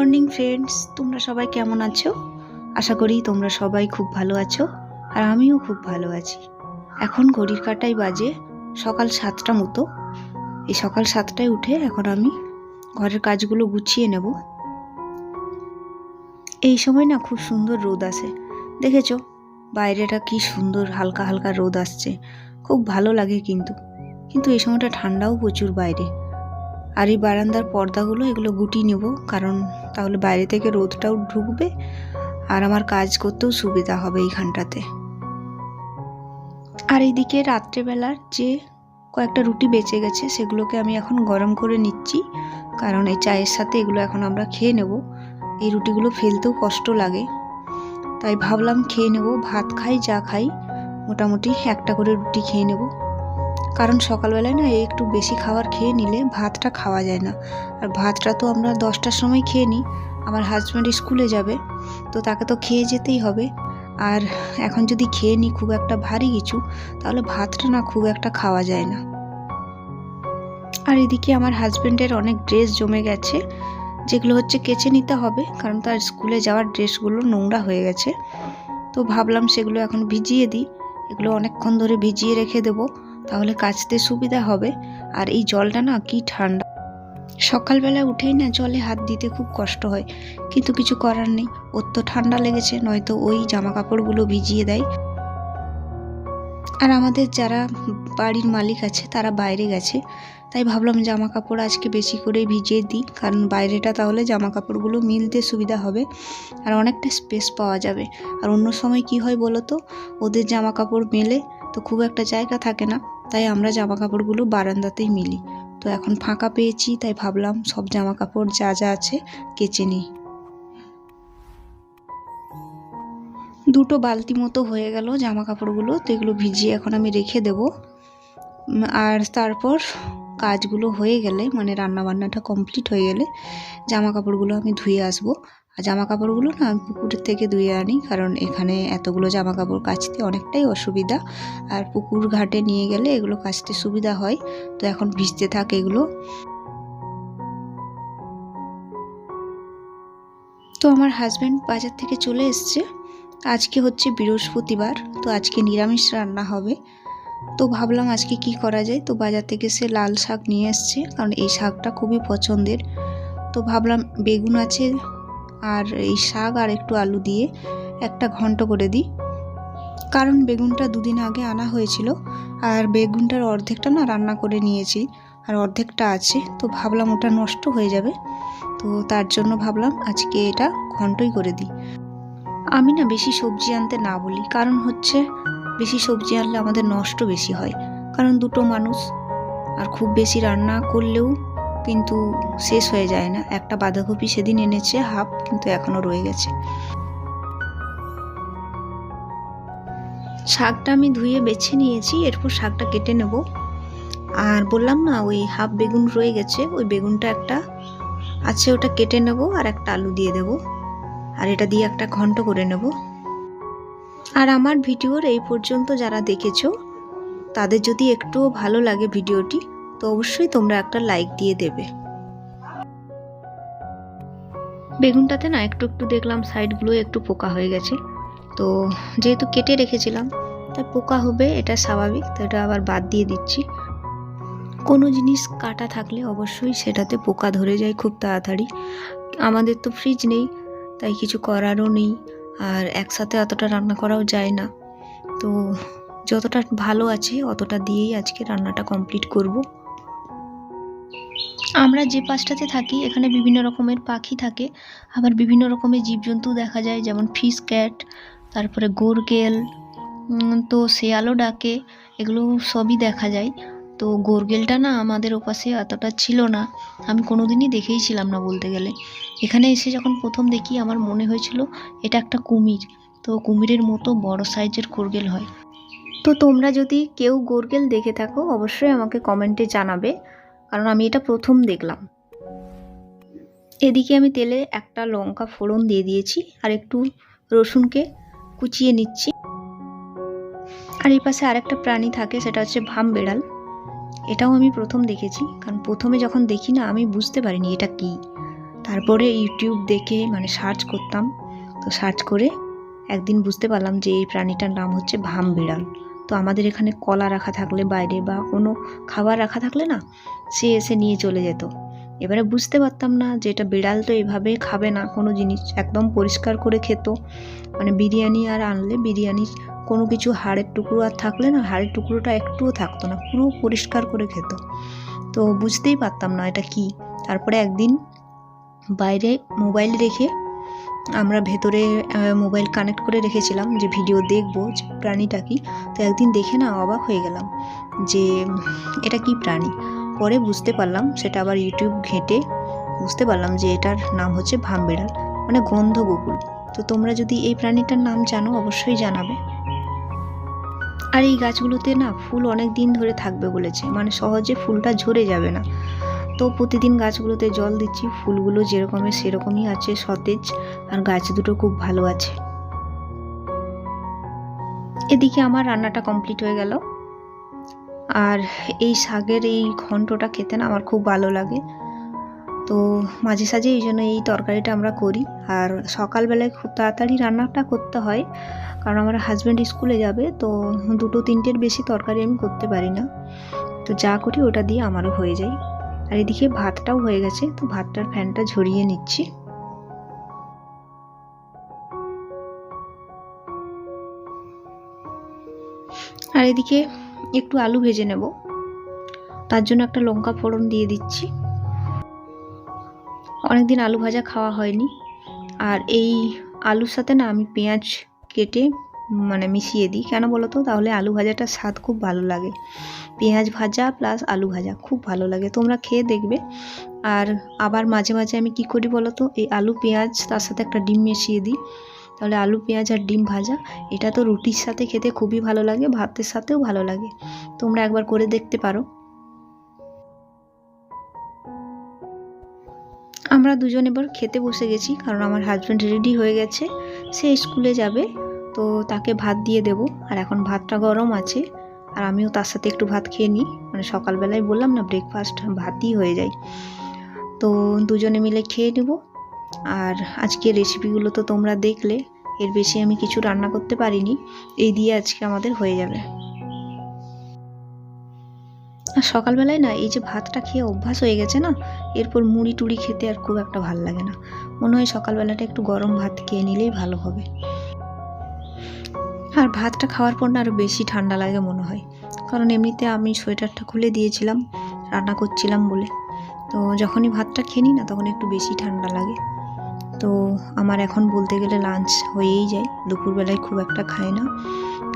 Morning friends, তোমরা সবাই কেমন আছো? আশা করি তোমরা সবাই খুব ভালো আছো আর আমিও খুব ভালো আছি। এখন ঘড়ির কাটাই বাজে সকাল সাতটা মতো। এই সকাল সাতটায় উঠে এখন আমি ঘরের কাজগুলো গুছিয়ে নেব। এই সময় না খুব সুন্দর রোদ আসে। দেখেছ? বাইরেটা কি সুন্দর, হালকা হালকা রোদ আসছে। খুব ভালো লাগে কিন্তু। কিন্তু এই সময়টা ঠান্ডাও প্রচুর বাইরে। আর এই বারান্দার পর্দাগুলো এগুলো গুটিয়ে নেব কারণ তাহলে বাইরে থেকে রোদটাও ঢুকবে আর আমার কাজ করতেও সুবিধা হবে এইখানটাতে। আর এইদিকে রাত্রেবেলার যে কয়েকটা রুটি বেঁচে গেছে, সেগুলোকে আমি এখন গরম করে নিচ্ছি, কারণ এই চায়ের সাথে এগুলো এখন আমরা খেয়ে নেব। এই রুটিগুলো ফেলতেও কষ্ট লাগে। তাই ভাবলাম খেয়ে নেব, ভাত খাই, যা খাই, মোটামুটি একটা করে রুটি খেয়ে নেব। কারণ সকালবেলায় না একটু বেশি খাবার খেয়ে নিলে ভাতটা খাওয়া যায় না। আর ভাতটা তো আমরা দশটার সময় খেয়ে নিই। আমার হাজব্যান্ড স্কুলে যাবে, তো তাকে তো খেয়ে যেতেই হবে। আর এখন যদি খেয়ে নিই খুব একটা ভারী কিছু, তাহলে ভাতটা না খুব একটা খাওয়া যায় না। আর এদিকে আমার হাজব্যান্ডের অনেক ড্রেস জমে গেছে, যেগুলো হচ্ছে কেচে নিতে হবে, কারণ তার স্কুলে যাওয়ার ড্রেসগুলো নোংরা হয়ে গেছে। তো ভাবলাম সেগুলো এখন ভিজিয়ে দিই। এগুলো অনেকক্ষণ ধরে ভিজিয়ে রেখে দেবো। তাহলে কাচতে সুবিধা হবে। আর এই জলটা না কি ঠান্ডা। সকালবেলা উঠেই না জলে হাত দিতে খুব কষ্ট হয়। কিন্তু কিছু করার নেই। ওর তো ঠান্ডা লেগেছে, নয়তো ওই জামা কাপড়গুলো ভিজিয়ে দেয়। আর আমাদের যারা বাড়ির মালিক আছে, তারা বাইরে গেছে। তাই ভাবলাম জামা কাপড় আজকে বেশি করে ভিজিয়ে দিই। কারণ বাইরেটা তাহলে জামা কাপড়গুলো মিলতে সুবিধা হবে। আর অনেকটা স্পেস পাওয়া যাবে। আর অন্য সময় কি হয় বলো তো? ওদের জামা কাপড় মেলে তো খুব একটা জায়গা থাকে না, তাই আমরা জামা কাপড়গুলো বারান্দাতেই মিলি। তো এখন ফাঁকা পেয়েছি, তাই ভাবলাম সব জামা কাপড় যা যা আছে কেচে নিই। দুটো বালতি মতো হয়ে গেল জামা কাপড়গুলো তো এগুলো ভিজিয়ে এখন আমি রেখে দেব। আর তারপর কাজগুলো হয়ে গেলে মানে রান্না বান্নাটা কমপ্লিট হয়ে গেলে জামা কাপড়গুলো আমি ধুয়ে আসব। জামা কাপড়গুলো না পুকুরের থেকে ধুয়ে আনি, কারণ এখানে এতগুলো জামা কাপড় কাচতে অনেকটাই অসুবিধা। আর পুকুর ঘাটে নিয়ে গেলে এগুলো কাচতে সুবিধা হয়। তো এখন ভিজতে থাকে এগুলো। তো আমার হাজব্যান্ড বাজার থেকে চলে এসছে। আজকে হচ্ছে বৃহস্পতিবার, তো আজকে নিরামিষ রান্না হবে। তো ভাবলাম আজকে কি করা যায়? তো বাজার থেকে সে লাল শাক নিয়ে এসছে, কারণ এই শাকটা খুবই পছন্দের। তো ভাবলাম বেগুন আছে আর এই শাক আর একটু আলু দিয়ে একটা ঘন্ট করে দিই। কারণ বেগুনটা দুদিন আগে আনা হয়েছিল আর বেগুনটার অর্ধেকটা না রান্না করে নিয়েছি আর অর্ধেকটা আছে, তো ভাবলাম ওটা নষ্ট হয়ে যাবে। তো তার জন্য ভাবলাম আজকে এটা ঘন্টই করে দিই। আমি না বেশি সবজি আনতে না বলি, কারণ হচ্ছে বেশি সবজি আনলে আমাদের নষ্ট বেশি হয়। কারণ দুটো মানুষ আর খুব বেশি রান্না করলেও কিন্তু শেষ হয়ে যায় না। একটা বাঁধাকপি সেদিন এনেছে, হাফ, কিন্তু এখনও রয়ে গেছে। শাকটা আমি ধুয়ে বেছে নিয়েছি, এরপর শাকটা কেটে নেব। আর বললাম না, ওই হাফ বেগুন রয়ে গেছে, ওই বেগুনটা একটা আছে, ওটা কেটে নেব আর একটা আলু দিয়ে দেব। আর এটা দিয়ে একটা ঘন্ট করে নেব। আর আমার ভিডিওর এই পর্যন্ত যারা দেখেছ, তাদের যদি একটুও ভালো লাগে ভিডিওটি তো অবশ্যই তোমরা একটা লাইক দিয়ে দেবে। বেগুনটাতে না একটু একটু দেখলাম সাইডগুলো একটু পোকা হয়ে গেছে। তো যেহেতু কেটে রেখেছিলাম, তাই পোকা হবে, এটা স্বাভাবিক, তো এটা আবার বাদ দিয়ে দিচ্ছি। কোনো জিনিস কাটা থাকলে অবশ্যই সেটাতে পোকা ধরে যায় খুব তাড়াতাড়ি। আমাদের তো ফ্রিজ নেই, তাই কিছু করারও নেই, আর একসাথে অতটা রান্না করাও যায় না। তো যতটা ভালো আছে, অতটা দিয়েই আজকে রান্নাটা কমপ্লিট করব। আমরা যে পাশটাতে থাকি, এখানে বিভিন্ন রকমের পাখি থাকে। আবার বিভিন্ন রকমের জীবজন্তু দেখা যায়, যেমন ফিশ ক্যাট তারপরে গোরগেল তো শেয়ালও ডাকে, এগুলো সবই দেখা যায়। তো গোরগেলটা না আমাদের ওপাশে এতটা ছিল না, আমি কোনোদিনই দেখেই ছিলাম না বলতে গেলে। এখানে এসে যখন প্রথম দেখি, আমার মনে হয়েছিল এটা একটা কুমির। তো কুমিরের মতো বড় সাইজের গোরগেল হয়। তো তোমরা যদি কেউ গোরগেল দেখে থাকো, অবশ্যই আমাকে কমেন্টে জানাবে। কারণ আমি এটা প্রথম দেখলাম। এদিকে আমি তেলে একটা লঙ্কা ফোড়ন দিয়ে দিয়েছি আর একটু রসুনকে কুচিয়ে নিচ্ছি। আর এই পাশে আরেকটা প্রাণী থাকে, সেটা হচ্ছে ভাম বেড়াল। এটাও আমি প্রথম দেখেছি, কারণ প্রথমে যখন দেখি না, আমি বুঝতে পারিনি এটা কী। তারপরে ইউটিউব দেখে মানে সার্চ করতাম, তো সার্চ করে একদিন বুঝতে পারলাম যে এই প্রাণীটার নাম হচ্ছে ভাম বিড়াল। তো আমাদের এখানে কলা রাখা থাকলে বাইরে বা কোনো খাবার রাখা থাকলে না, সে এসে নিয়ে চলে যেত। এবারে বুঝতে পারতাম না যে এটা বিড়াল তো এভাবে খাবে না, কোনো জিনিস একদম পরিষ্কার করে খেত। মানে বিরিয়ানি আর আনলে বিরিয়ানির কোনো কিছু হাড়ের টুকরো আর থাকলে না, হাড়ের টুকরোটা একটুও থাকতো না, পুরো পরিষ্কার করে খেত। তো বুঝতেই পারতাম না এটা কি। তারপরে একদিন বাইরে মোবাইল রেখে আমরা ভেতরে মোবাইল কানেক্ট করে রেখেছিলাম যে ভিডিও দেখব যে প্রাণীটা কি। তো একদিন দেখে না অবাক হয়ে গেলাম যে এটা কি প্রাণী। পরে বুঝতে পারলাম সেটা আবার ইউটিউব ঘেঁটে বুঝতে পারলাম যে এটার নাম হচ্ছে ভাম বিড়াল মানে গন্ধ গোকুল তো তোমরা যদি এই প্রাণীটার নাম জানো অবশ্যই জানাবে। আর এই গাছগুলোতে না ফুল অনেক দিন ধরে থাকবে বলেছে মানে সহজে ফুলটা ঝরে যাবে না। তো প্রতিদিন গাছগুলোতে জল দিচ্ছি, ফুলগুলো যেরকমের সেরকমই আছে, সতেজ, আর গাছ দুটো খুব ভালো আছে। এদিকে আমার রান্নাটা কমপ্লিট হয়ে গেল। আর এই শাকের এই ঘন্টটা খেতে না আমার খুব ভালো লাগে। তো মাঝে সাঝে এই জন্য এই তরকারিটা আমরা করি। আর সকালবেলায় খুব তাড়াতাড়ি রান্নাটা করতে হয়, কারণ আমার হাজব্যান্ড স্কুলে যাবে, তো দুটো তিনটের বেশি তরকারি আমি করতে পারি না। তো যা করি ওটা দিয়ে আমারও হয়ে যায়। আর এদিকে ভাতটাও হয়ে গেছে, তো ভাতটার ফ্যানটা ঝরিয়ে নিচ্ছি। আর এদিকে একটু আলু ভেজে নেব। তার জন্য একটা লঙ্কা ফোড়ন দিয়ে দিচ্ছি। অনেকদিন আলু ভাজা খাওয়া হয়নি। আর এই আলুর সাথে না আমি পেঁয়াজ কেটে মানে মিশিয়ে দিই। কেন বলো তো তাহলে আলু ভাজাটার স্বাদ খুব ভালো লাগে। পেঁয়াজ ভাজা প্লাস আলু ভাজা খুব ভালো লাগে। তোমরা খেয়ে দেখবে। আর আবার মাঝে মাঝে আমি কি করি বলো তো এই আলু পেঁয়াজ তার সাথে একটা ডিম মিশিয়ে দিই। তাহলে আলু পেঁয়াজ আর ডিম ভাজা, এটা তো রুটির সাথে খেতে খুবই ভালো লাগে, ভাতের সাথেও ভালো লাগে। তোমরা একবার করে দেখতে পারো। আমরা দুজন এবার খেতে বসে গেছি, কারণ আমার হাজব্যান্ড রেডি হয়ে গেছে। সে স্কুলে যাবে। তো তাকে ভাত দিয়ে দেব। আর এখন ভাতটা গরম আছে। আর আমিও তার সাথে একটু ভাত খেয়ে নিই। মানে সকালবেলায় বললাম না ব্রেকফাস্ট ভাতই হয়ে যায়। তো দুজনে মিলে খেয়ে নেব। আর আজকে রেসিপিগুলো তো তোমরা দেখলে। এর বেশি আমি কিছু রান্না করতে পারিনি। এই দিয়ে আজকে আমাদের হয়ে যাবে। আর সকালবেলায় না, এই যে ভাতটা খেয়ে অভ্যাস হয়ে গেছে না, এরপর মুড়ি টুড়ি খেতে আর খুব একটা ভালো লাগে না। মনে হয় সকালবেলাটা একটু গরম ভাত খেয়ে নিলেই ভালো হবে। আর ভাতটা খাওয়ার পর না আরও বেশি ঠান্ডা লাগে মনে হয়। কারণ এমনিতে আমি সোয়েটারটা খুলে দিয়েছিলাম, রান্না করছিলাম বলে। তো যখনই ভাতটা খেয়ে না, তখন একটু বেশি ঠান্ডা লাগে। তো আমার এখন বলতে গেলে লাঞ্চ হয়েই যায়। দুপুরবেলায় খুব একটা খাই না।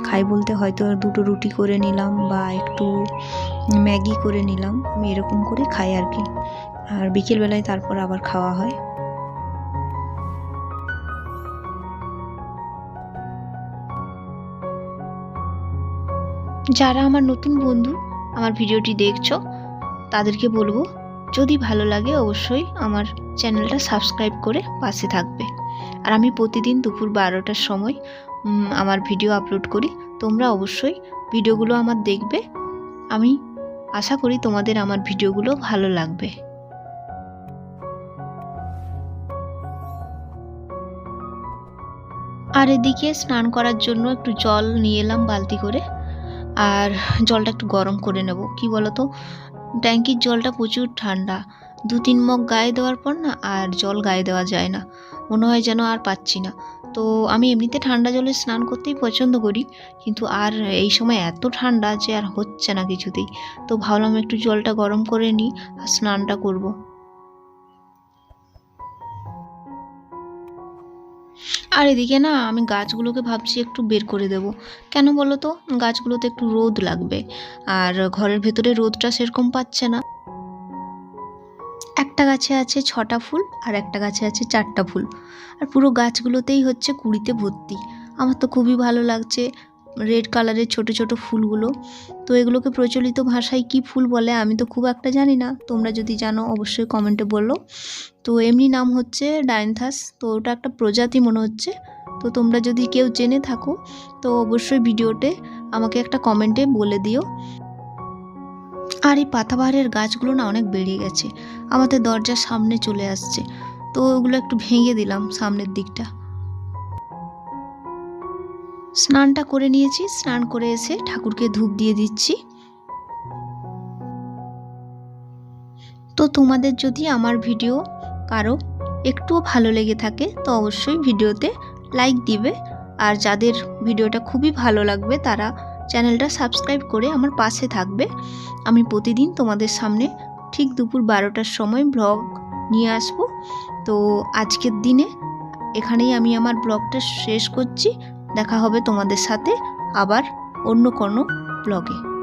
খাই বলতে হয়তো দুটো রুটি করে নিলাম বা একটু ম্যাগি করে নিলাম। আমি এরকম করে খাই আর কি। আর বিকেলবেলায় তারপর আবার খাওয়া হয়। যারা আমার নতুন বন্ধু আমার ভিডিওটি দেখছ, তাদেরকে বলব, যদি ভালো লাগে অবশ্যই আমার চ্যানেলটা সাবস্ক্রাইব করে পাশে থাকবে। আর আমি প্রতিদিন দুপুর বারোটার সময় আমার ভিডিও আপলোড করি। তোমরা অবশ্যই ভিডিওগুলো আমার দেখবে। আমি আশা করি তোমাদের আমার ভিডিওগুলো ভালো লাগবে। আর এদিকে স্নান করার জন্য একটু জল নিয়ে এলাম বালতি করে। আর জলটা একটু গরম করে নেব। কি তো ট্যাঙ্কির জলটা প্রচুর ঠান্ডা। দু তিন মগ গায়ে দেওয়ার পর না আর জল গায়ে দেওয়া যায় না। মনে হয় যেন আর পাচ্ছি না। তো আমি এমনিতে ঠান্ডা জলে স্নান করতেই পছন্দ করি, কিন্তু আর এই সময় এত ঠান্ডা যে আর হচ্ছে না কিছুতেই। তো ভাবলাম একটু জলটা গরম করে নিই আর স্নানটা করব। আর এদিকে না আমি গাছগুলোকে ভাবছি একটু বের করে দেব। কেন বলো তো? গাছগুলোতে একটু রোদ লাগবে। আর ঘরের ভেতরে রোদটা সেরকম পাচ্ছে না। একটা গাছে আছে ছটা ফুল আর একটা গাছে আছে চারটা ফুল। আর পুরো গাছগুলোতেই হচ্ছে কুড়িতে ভর্তি। আমার তো খুবই ভালো লাগছে। রেড কালারের ছোট ছোট ফুলগুলো। তো এগুলোকে প্রচলিত ভাষায় কি ফুল বলে আমি তো খুব একটা জানি না। তোমরা যদি জানো অবশ্যই কমেন্টে বলল তো এমনি নাম হচ্ছে ডাইনথাস তো ওটা একটা প্রজাতি মনে হচ্ছে। তো তোমরা যদি কেউ জেনে থাকো, তো অবশ্যই ভিডিওতে আমাকে একটা কমেন্টে বলে দিও। আর এই পাতাবাহারের গাছগুলো না অনেক বেড়ে গেছে। আমাদের দরজার সামনে চলে আসছে। তো ওগুলো একটু ভেঙে দিলাম সামনের দিকটা। স্নানটা করে নিয়েছি, স্নান করে এসে ঠাকুরকে ধূপ দিয়ে দিচ্ছি। তো তোমাদের যদি আমার ভিডিও কারও একটুও ভালো লেগে থাকে, তো অবশ্যই ভিডিওতে লাইক দিবে। আর যাদের ভিডিওটা খুবই ভালো লাগবে, তারা চ্যানেলটা সাবস্ক্রাইব করে আমার পাশে থাকবে। আমি প্রতিদিন তোমাদের সামনে ঠিক দুপুর বারোটার সময় ব্লগ নিয়ে আসব। তো আজকের দিনে এখানেই আমি আমার ব্লগটা শেষ করছি। দেখা হবে তোমাদের সাথে আবার অন্য কোনো ব্লগে